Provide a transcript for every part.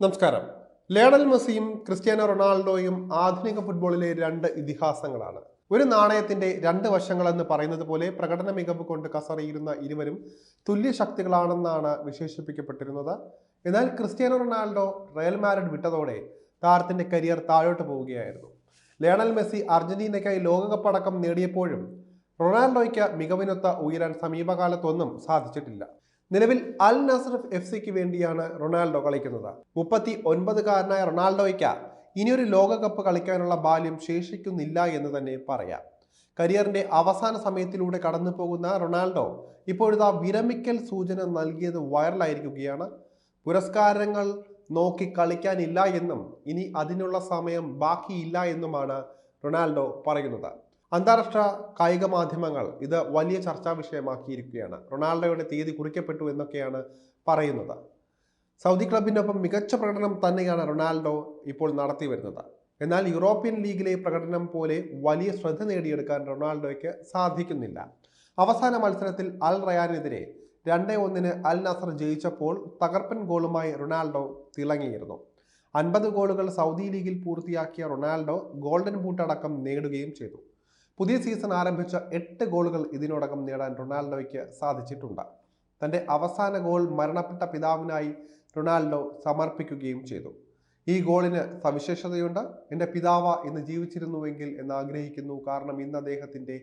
നമസ്കാരം. ലേണൽ മെസ്സിയും ക്രിസ്ത്യാനോ റൊണാൾഡോയും ആധുനിക ഫുട്ബോളിലെ രണ്ട് ഇതിഹാസങ്ങളാണ്. ഒരു നാണയത്തിന്റെ രണ്ട് വശങ്ങളെന്ന് പറയുന്നത് പോലെ പ്രകടന മികവ് കൊണ്ട് കസറിയിരുന്ന ഇരുവരും തുല്യ ശക്തികളാണെന്നാണ് വിശേഷിപ്പിക്കപ്പെട്ടിരുന്നത്. എന്നാൽ ക്രിസ്ത്യാനോ റൊണാൾഡോ റയൽ മാഡ്രിഡ് വിട്ടതോടെ താരത്തിന്റെ കരിയർ താഴോട്ട് പോവുകയായിരുന്നു. ലേണൽ മെസ്സി അർജന്റീനയ്ക്കായി ലോകകപ്പ് അടക്കം നേടിയപ്പോഴും റൊണാൾഡോയ്ക്ക് മികവിനൊത്ത ഉയരാൻ സമീപകാലത്തൊന്നും സാധിച്ചിട്ടില്ല. നിലവിൽ അൽ നസറഫ് എഫ് സിക്ക് വേണ്ടിയാണ് റൊണാൾഡോ കളിക്കുന്നത്. മുപ്പത്തി ഒൻപതുകാരനായ റൊണാൾഡോയ്ക്ക് ഇനിയൊരു ലോകകപ്പ് കളിക്കാനുള്ള ബാല്യം ശേഷിക്കുന്നില്ല എന്ന് തന്നെ പറയാം. കരിയറിന്റെ അവസാന സമയത്തിലൂടെ കടന്നു പോകുന്ന റൊണാൾഡോ ഇപ്പോഴിതാ വിരമിക്കൽ സൂചന നൽകിയത് വൈറലായിരിക്കുകയാണ്. പുരസ്കാരങ്ങൾ നോക്കി കളിക്കാനില്ല എന്നും ഇനി അതിനുള്ള സമയം ബാക്കിയില്ല എന്നുമാണ് റൊണാൾഡോ പറയുന്നത്. അന്താരാഷ്ട്ര കായിക മാധ്യമങ്ങൾ ഇത് വലിയ ചർച്ചാ വിഷയമാക്കിയിരിക്കുകയാണ്. റൊണാൾഡോയുടെ തീയതി കുറിക്കപ്പെട്ടു എന്നൊക്കെയാണ് പറയുന്നത്. സൗദി ക്ലബിനൊപ്പം മികച്ച പ്രകടനം തന്നെയാണ് റൊണാൾഡോ ഇപ്പോൾ നടത്തി വരുന്നത്. എന്നാൽ യൂറോപ്യൻ ലീഗിലെ പ്രകടനം പോലെ വലിയ ശ്രദ്ധ നേടിയെടുക്കാൻ റൊണാൾഡോയ്ക്ക് സാധിക്കുന്നില്ല. അവസാന മത്സരത്തിൽ അൽ റയാനെതിരെ രണ്ട് ഒന്നിന് അൽ നസർ ജയിച്ചപ്പോൾ തകർപ്പൻ ഗോളുമായി റൊണാൾഡോ തിളങ്ങിയിരുന്നു. അൻപത് ഗോളുകൾ സൗദി ലീഗിൽ പൂർത്തിയാക്കിയ റൊണാൾഡോ ഗോൾഡൻ ബൂട്ട് അടക്കം നേടുകയും ചെയ്തു. പുതിയ സീസൺ ആരംഭിച്ച എട്ട് ഗോളുകൾ ഇതിനോടകം നേടാൻ റൊണാൾഡോയ്ക്ക് സാധിച്ചിട്ടുണ്ട്. തന്റെ അവസാന ഗോൾ മരണപ്പെട്ട പിതാവിനായി റൊണാൾഡോ സമർപ്പിക്കുകയും ചെയ്തു. ഈ ഗോളിന് സവിശേഷതയുണ്ട്. എന്റെ പിതാവ് ഇന്ന് ജീവിച്ചിരുന്നുവെങ്കിൽ എന്ന് ആഗ്രഹിക്കുന്നു കാരണം ഇന്ന് അദ്ദേഹത്തിന്റെ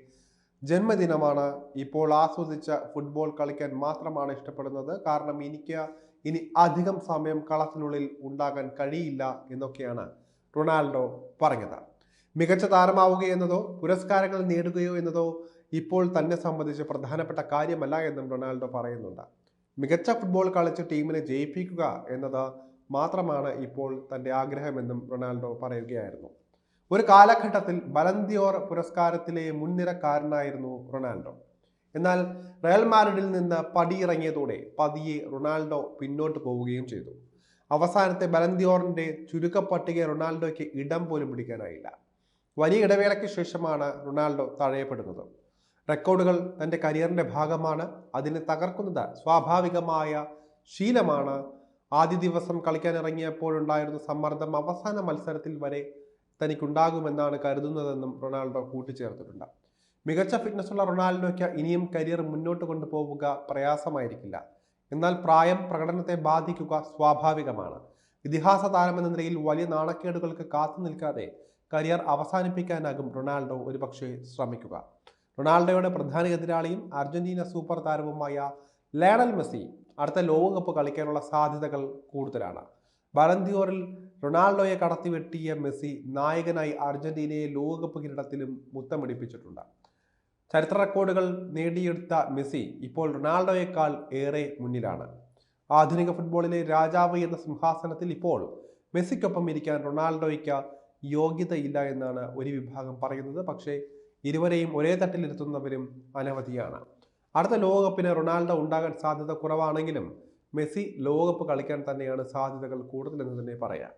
ജന്മദിനമാണ്. ഇപ്പോൾ ആസ്വദിച്ച ഫുട്ബോൾ കളിക്കാൻ മാത്രമാണ് ഇഷ്ടപ്പെടുന്നത്. കാരണം എനിക്ക് ഇനി അധികം സമയം കളത്തിനുള്ളിൽ ഉണ്ടാകാൻ കഴിയില്ല എന്നൊക്കെയാണ് റൊണാൾഡോ പറഞ്ഞത്. മികച്ച താരമാവുക എന്നതോ പുരസ്കാരങ്ങൾ നേടുകയോ എന്നതോ ഇപ്പോൾ തന്നെ സംബന്ധിച്ച് പ്രധാനപ്പെട്ട കാര്യമല്ല എന്നും റൊണാൾഡോ പറയുന്നുണ്ട്. മികച്ച ഫുട്ബോൾ കളിച്ച് ടീമിനെ ജയിപ്പിക്കുക എന്നത് മാത്രമാണ് ഇപ്പോൾ തന്റെ ആഗ്രഹമെന്നും റൊണാൾഡോ പറയുകയായിരുന്നു. ഒരു കാലഘട്ടത്തിൽ ബലന്തിയോർ പുരസ്കാരത്തിലെ മുൻനിരക്കാരനായിരുന്നു റൊണാൾഡോ. എന്നാൽ റയൽ മാഡ്രിഡിൽ നിന്ന് പടിയിറങ്ങിയതോടെ പതിയെ റൊണാൾഡോ പിന്നോട്ട് പോവുകയും ചെയ്തു. അവസാനത്തെ ബലന്തിയോറിന്റെ ചുരുക്കപ്പട്ടിക റൊണാൾഡോയ്ക്ക് ഇടം പോലും പിടിക്കാനായില്ല. വലിയ ഇടവേളയ്ക്ക് ശേഷമാണ് റൊണാൾഡോ തഴയപ്പെടുന്നത്. റെക്കോർഡുകൾ തന്റെ കരിയറിന്റെ ഭാഗമാണ്. അതിനെ തകർക്കുന്നത് സ്വാഭാവികമായ ശീലമാണ്. ആദ്യ ദിവസം കളിക്കാൻ ഇറങ്ങിയപ്പോഴുണ്ടായിരുന്ന സമ്മർദ്ദം അവസാന മത്സരത്തിൽ വരെ തനിക്കുണ്ടാകുമെന്നാണ് കരുതുന്നതെന്നും റൊണാൾഡോ കൂട്ടിച്ചേർത്തിട്ടുണ്ട്. മികച്ച ഫിറ്റ്നസ്സുള്ള റൊണാൾഡോയ്ക്ക് ഇനിയും കരിയർ മുന്നോട്ട് കൊണ്ടുപോവുക പ്രയാസമായിരിക്കില്ല. എന്നാൽ പ്രായം പ്രകടനത്തെ ബാധിക്കുക സ്വാഭാവികമാണ്. ഇതിഹാസ താരമെന്ന നിലയിൽ വലിയ നാണക്കേടുകൾക്ക് കാത്തു നിൽക്കാതെ കരിയർ അവസാനിപ്പിക്കാനാകും റൊണാൾഡോ ഒരുപക്ഷെ ശ്രമിക്കുക. റൊണാൾഡോയുടെ പ്രധാന എതിരാളിയും അർജന്റീന സൂപ്പർ താരവുമായ ലയണൽ മെസ്സി അടുത്ത ലോകകപ്പ് കളിക്കാനുള്ള സാധ്യതകൾ കൂടുതലാണ്. ബലന്തിയോറിൽ റൊണാൾഡോയെ കടത്തിവെട്ടിയ മെസ്സി നായകനായി അർജന്റീനയെ ലോകകപ്പ് കിരീടത്തിലും മുത്തമിടിപ്പിച്ചിട്ടുണ്ട്. ചരിത്ര റെക്കോർഡുകൾ നേടിയെടുത്ത മെസ്സി ഇപ്പോൾ റൊണാൾഡോയേക്കാൾ ഏറെ മുന്നിലാണ്. ആധുനിക ഫുട്ബോളിലെ രാജാവ് എന്ന സിംഹാസനത്തിൽ ഇപ്പോൾ മെസ്സിക്കൊപ്പം ഇരിക്കാൻ റൊണാൾഡോയ്ക്ക് യോഗ്യതയില്ല എന്നാണ് ഒരു വിഭാഗം പറയുന്നത്. പക്ഷേ ഇരുവരെയും ഒരേ തട്ടിലിരുത്തുന്നവരും അനവധിയാണ്. അടുത്ത ലോകകപ്പിന് റൊണാൾഡോ ഉണ്ടാകാൻ സാധ്യത കുറവാണെങ്കിലും മെസ്സി ലോകകപ്പ് കളിക്കാൻ തന്നെയാണ് സാധ്യതകൾ കൂടുതലെന്ന് തന്നെ പറയാം.